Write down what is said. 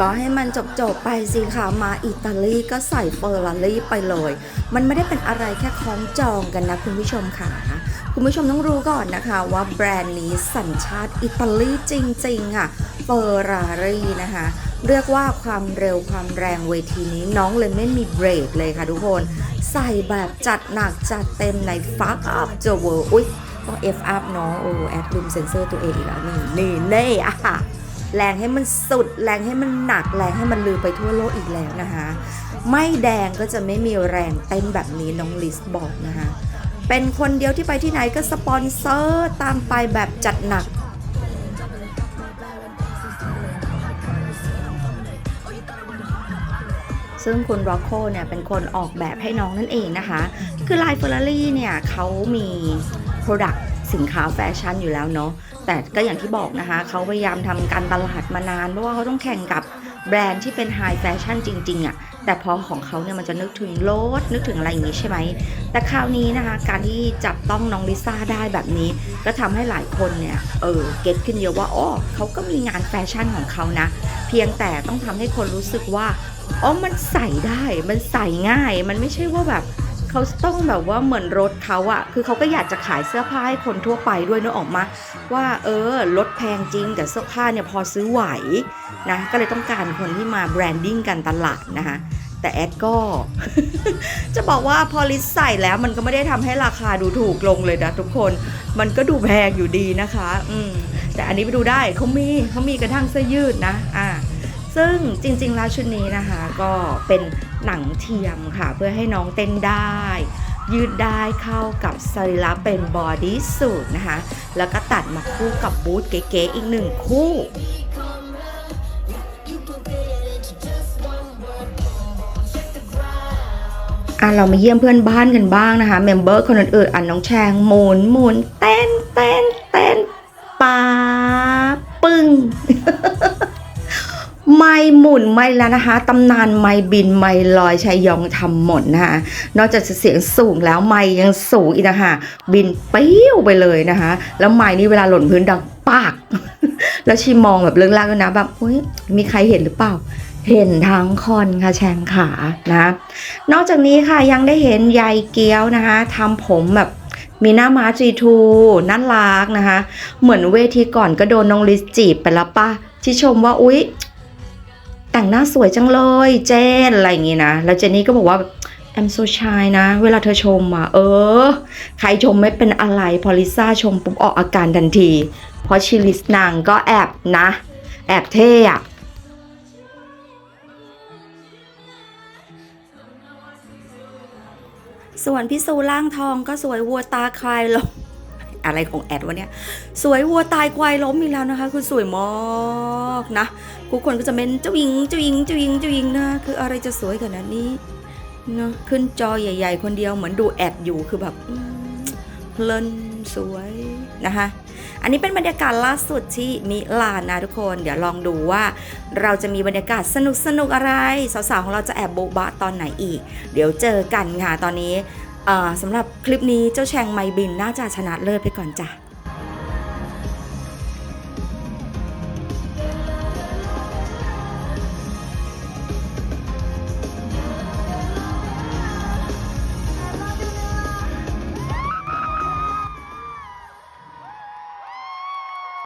ก็ให้มันจบๆไปสิคะมาอิตาลีก็ใส่เฟอร์รารี่ไปเลย มันไม่ได้เป็นอะไรแค่คล้องจองกันนะคุณผู้ชมค่ะ คุณผู้ชมต้องรู้ก่อนนะคะว่าแบรนด์นี้สัญชาติอิตาลีจริงๆค่ะเฟอร์รารี่นะคะเรียกว่าความเร็วความแรงเวทีนี้น้องเลยไม่มีเบรกเลยค่ะทุกคน ใส่แบบจัดหนักจัดเต็มใน Fuck Up the World อุ๊ยต้อง F up เนาะโอ้แอดลืมเซนเซอร์ตัวเองอีกแล้วนี่นี่เน่อะค่ะ แรงให้มันสุด แรงให้มันหนัก แรงให้มันลือไปทั่วโลกอีกแล้วนะคะ ไม่แดงก็จะไม่มีแรงเต้นแบบนี้น้องลิสบอกนะคะ เป็นคนเดียวที่ไปที่ไหนก็สปอนเซอร์ตามไปแบบจัดหนักซึ่งคุณร็อกโคเนี่ยเป็นคนออกแบบให้น้องนั่นเองนะคะ คือลายเฟอร์รารี่เนี่ยเขามี Product สินค้าแฟชั่นอยู่แล้วเนาะแต่ก็อย่างที่บอกนะคะ เขาพยายามทำการตลาดมานาน เพราะว่าเขาต้องแข่งกับแบรนด์ที่เป็นไฮแฟชั่นจริงๆอะ่ะแต่พอของเขาเนี่ยมันจะนึกถึงรถนึกถึงอะไรอย่างนี้ใช่ไหม แต่คราวนี้นะคะ การที่จับต้องน้องลิซ่าได้แบบนี้ ก็ทำให้หลายคนเนี่ยเออเก็ตขึ้นเยอะว่าอ๋อเขาก็มีงานแฟชั่นของเขานะ เพียงแต่ต้องทำให้คนรู้สึกว่าอ๋อมันใส่ได้มันใส่ง่าย มันไม่ใช่ว่าแบบ เขาต้องแบบว่าเหมือนรถเขาอะคือเขาก็อยากจะขายเสื้อผ้าให้คนทั่วไปด้วยนึกออกมาว่าเออรถแพงจริงแต่เสื้อผ้าเนี่ยพอซื้อไหวนะก็เลยต้องการคนที่มาแบรนดิ้งกันตลาดนะคะแต่แอดก็ จะบอกว่าพอลิสใส่แล้วมันก็ไม่ได้ทำให้ราคาดูถูกลงเลยนะทุกคนมันก็ดูแพงอยู่ดีนะคะ อืมแต่อันนี้ไปดูได้เขามีเขามีกระทั่งเสื้อยืดนะอ่าซึ่งจริงๆแล้วชุดนี้นะคะ ก็เป็น หนังเทียมค่ะ เพื่อให้น้องเต้นได้ ยืดได้เข้ากับสรีระเป็นบอดี้สูทนะคะ แล้วก็ตัดมาคู่กับบูทเก๋ๆอีกหนึ่งคู่อะเรามาเยี่ยมเพื่อนบ้านกันบ้างนะคะเมมเบอร์คนอื่นๆอะน้องแชงหมุนหมุนเต้นเต้นเต้นปาปึ้ง ไม่หมุนไม่แล้วนะคะตำนานไม่บินไม่ลอยชัยยองทำหมดนะคะนอกจากจะเสียงสูงแล้วไม่ยังสูงอีกนะคะบินปิ้วไปเลยนะคะ แล้วไม้นี่เวลาหล่นพื้นดังปาก แล้วชีมองแบบเรื่องล่างด้วยนะแบบอุ้ยมีใครเห็นหรือเปล่าเห็นทั้งคอนค่ะแชงขานะ นอกจากนี้ค่ะยังได้เห็นยายเกี้ยวนะคะทำผมแบบมีหน้าม้าจีทูน่ารักนะคะ เหมือนเวทีก่อนก็โดนน้องลิสจีบไปแล้วป่ะที่ชมว่าอุ๊ย แต่งหน้าสวยจังเลยเจนอะไรอย่างงี้นะ แล้วเจนนี่ก็บอกว่า I'm so shy นะ เวลาเธอชมอะ เออ ใครชมไม่เป็นอะไร พอลิซ่าชมปุ๊บออกอาการทันที เพราะชิลิสนางก็แอบนะ แอบเท่อะส่วนพี่ซูล่างทองก็สวยวัวตาคลายลม อะไรของแอดวะเนี่ย สวยวัวตายควายล้มอีกแล้วนะคะ คือสวยมากนะทุกคนก็จะเป็นเจ้าหญิงเจ้าหญิงเจ้าหญิงเจ้าหญิงนะคืออะไรจะสวยขนาดนี้เนาะขึ้นจอใหญ่ ๆ คนเดียวเหมือนดูแอดอยู่คือแบบเพลินสวยนะคะอันนี้เป็นบรรยากาศล่าสุดที่มิลานนะทุกคน เดี๋ยวลองดูว่า เราจะมีบรรยากาศสนุกสนุกอะไร สาวๆของเราจะแอบโบบะตอนไหนอีก เดี๋ยวเจอกันค่ะตอนนี้ สำหรับคลิปนี้เจ้าแชงไมบินน่าจะชนะเลิศไปก่อนจ้ะ